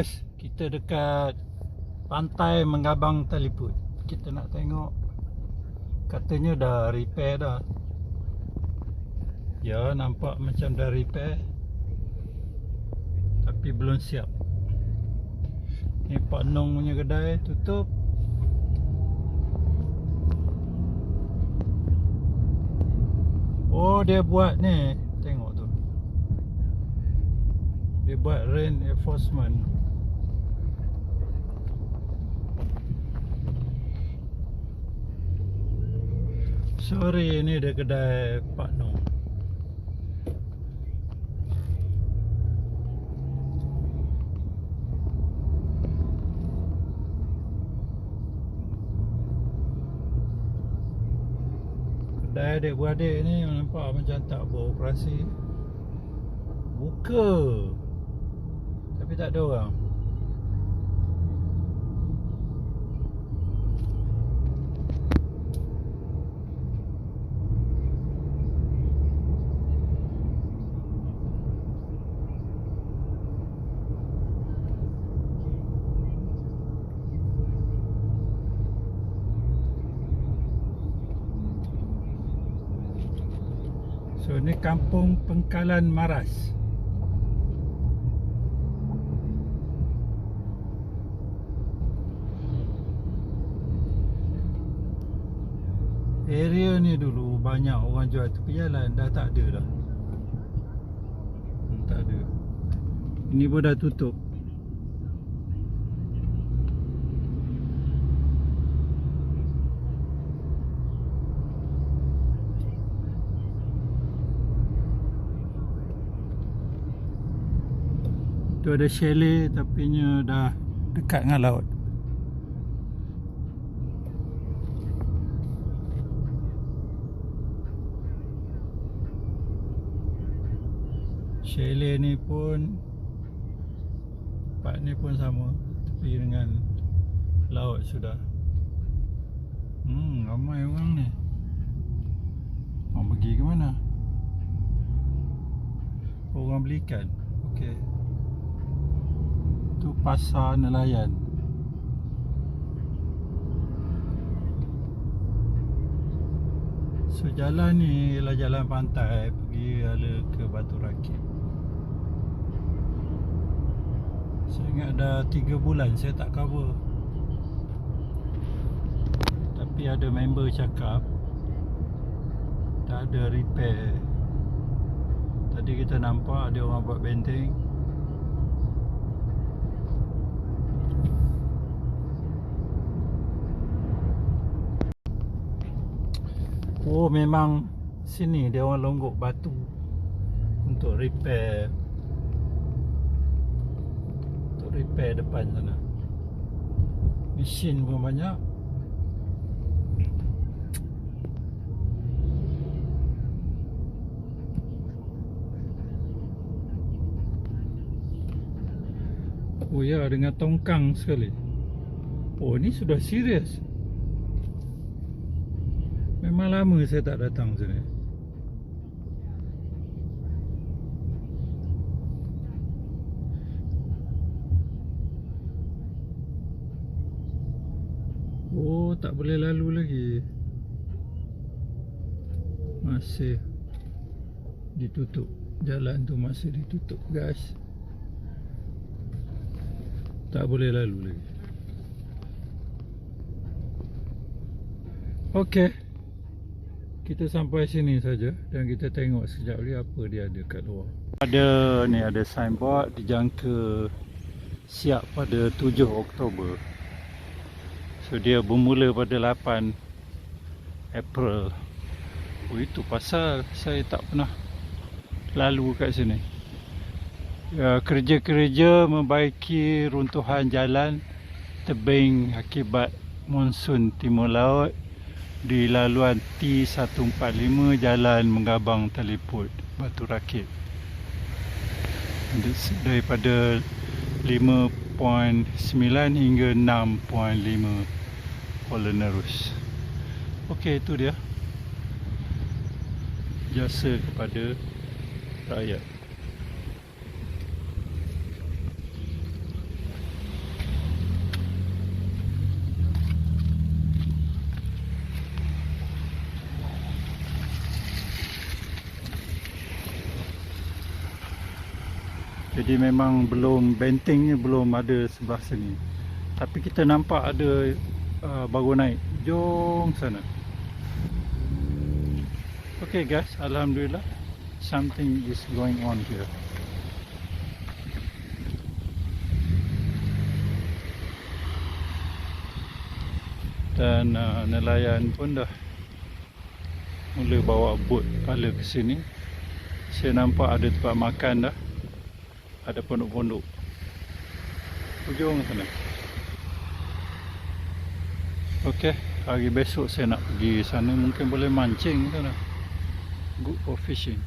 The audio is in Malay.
guys, kita dekat pantai Mengabang Taliput. Kita nak tengok katanya dah repair dah. Ya, nampak macam dah repair. Tapi belum siap. Ni Pak Nong punya kedai tutup. Oh, dia buat ni. Tengok tu. Dia buat rain enforcement. Sorry, ni dia kedai Pak Nong. Kedai adik-beradik ni nampak macam tak beroperasi. Buka. Tapi tak ada orang. Ni kampung Pengkalan Maras. Area ni dulu banyak orang jual tepi jalan dah tak ada dah. Hmm, tak ada. Ini pun dah tutup. Tu ada chalet tapi nya dah dekat dengan laut. Chalet ni pun tempat ni pun sama tepi dengan laut sudah. Hmm, ramai orang ni. Orang pergi ke mana? Orang beli ikan. Okey. Tu pasar nelayan. So jalan ni ialah jalan pantai pergi ala ke Batu Rakit. Saya ingat dah 3 bulan saya tak cover. Tapi ada member cakap tak ada repair. Tadi kita nampak ada orang buat benteng. Oh memang sini dia orang longgok batu untuk repair untuk repair depan sana. Mesin pun banyak. Oh ya dengan tongkang sekali. Oh ni sudah serius. Memang lama saya tak datang sini. Oh, tak boleh lalu lagi. Masih ditutup. Jalan tu masih ditutup, guys. Tak boleh lalu lagi. Okey. Kita sampai sini saja dan kita tengok sekejap lagi apa dia ada kat luar. Ada ni ada signboard dijangka siap pada 7 Oktober. So dia bermula pada 8 April. Oh itu pasal saya tak pernah lalu kat sini. Ya, kerja-kerja membaiki runtuhan jalan tebing akibat monsun timur laut di laluan T145 Jalan Menggabang Teliput Batu Rakit. Daripada 5.9 hingga 6.5 Polenerus Okey itu dia. Jasa kepada rakyat Jadi memang belum bentengnya belum ada sebelah sini. Tapi kita nampak ada uh, baru naik. Jom sana. Okay guys, alhamdulillah something is going on here. Dan uh, nelayan pun dah mula bawa boat kala ke sini. Saya nampak ada tempat makan dah. Ada pondok-pondok. Hujung sana. Okey, hari besok saya nak pergi sana mungkin boleh mancing sana. Good for fishing.